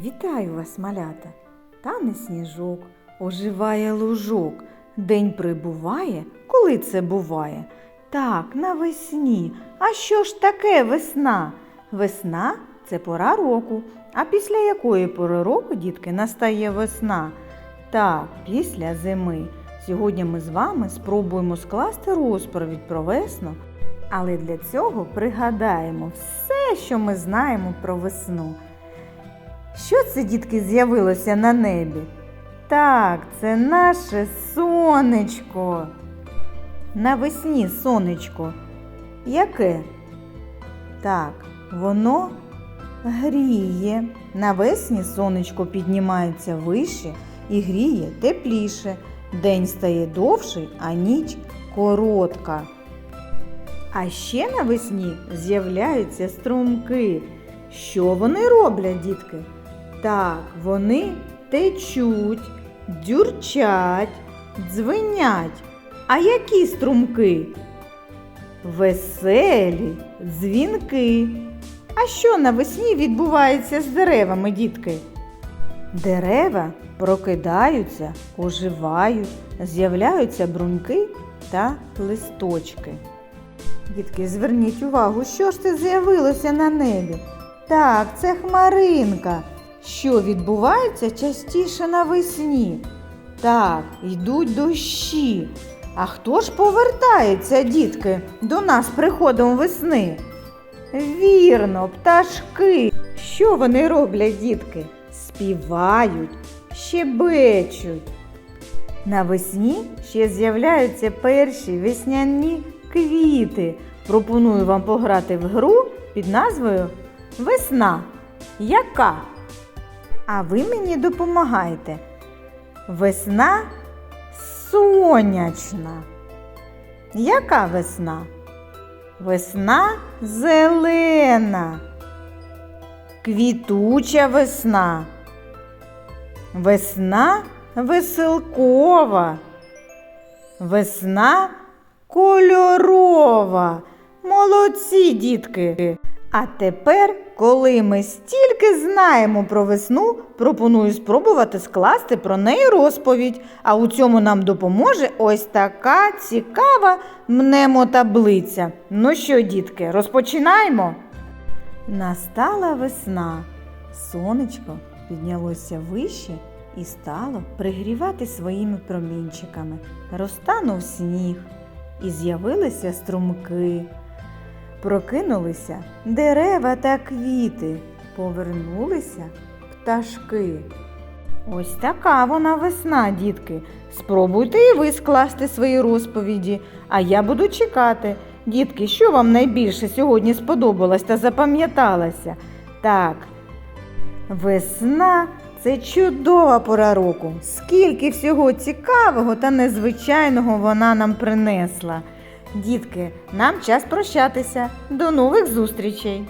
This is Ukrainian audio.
Вітаю вас, малята! Тане сніжок, оживає лужок. День прибуває, коли це буває? Так, навесні. А що ж таке весна? Весна це пора року. А після якої пори року, дітки, настає весна? Так, після зими. Сьогодні ми з вами спробуємо скласти розповідь про весну, але для цього пригадаємо все, що ми знаємо про весну. Що це, дітки, з'явилося на небі? Так, це наше сонечко. Навесні сонечко. Яке? Так, воно гріє. Навесні сонечко піднімається вище і гріє тепліше. День стає довший, а ніч коротка. А ще навесні з'являються струмки. Що вони роблять, дітки? Так, вони течуть, дзюрчать, дзвенять. А які струмки? Веселі, дзвінки. А що навесні відбувається з деревами, дітки? Дерева прокидаються, оживають, з'являються бруньки та листочки. Дітки, зверніть увагу, що ж це з'явилося на небі? Так, це хмаринка. Що відбувається частіше навесні? Так, йдуть дощі. А хто ж повертається, дітки, до нас приходом весни? Вірно, пташки. Що вони роблять, дітки? Співають, щебечуть. Навесні ще з'являються перші весняні квіти. Пропоную вам пограти в гру під назвою Весна. Яка? А ви мені допомагайте. Весна сонячна. Яка весна? Весна зелена. Квітуча весна. Весна веселкова. Весна кольорова. Молодці, дітки. А тепер, коли ми стільки знаємо про весну, пропоную спробувати скласти про неї розповідь. А у цьому нам допоможе ось така цікава мнемотаблиця. Ну що, дітки, розпочинаємо? Настала весна. Сонечко піднялося вище і стало пригрівати своїми промінчиками. Розтанув сніг, і з'явилися струмки. Прокинулися дерева та квіти, повернулися пташки. Ось така вона весна, дітки. Спробуйте і ви скласти свої розповіді, а я буду чекати. Дітки, що вам найбільше сьогодні сподобалось та запам'яталося? Так, весна це чудова пора року. Скільки всього цікавого та незвичайного вона нам принесла. Дітки, нам час прощатися. До нових зустрічей!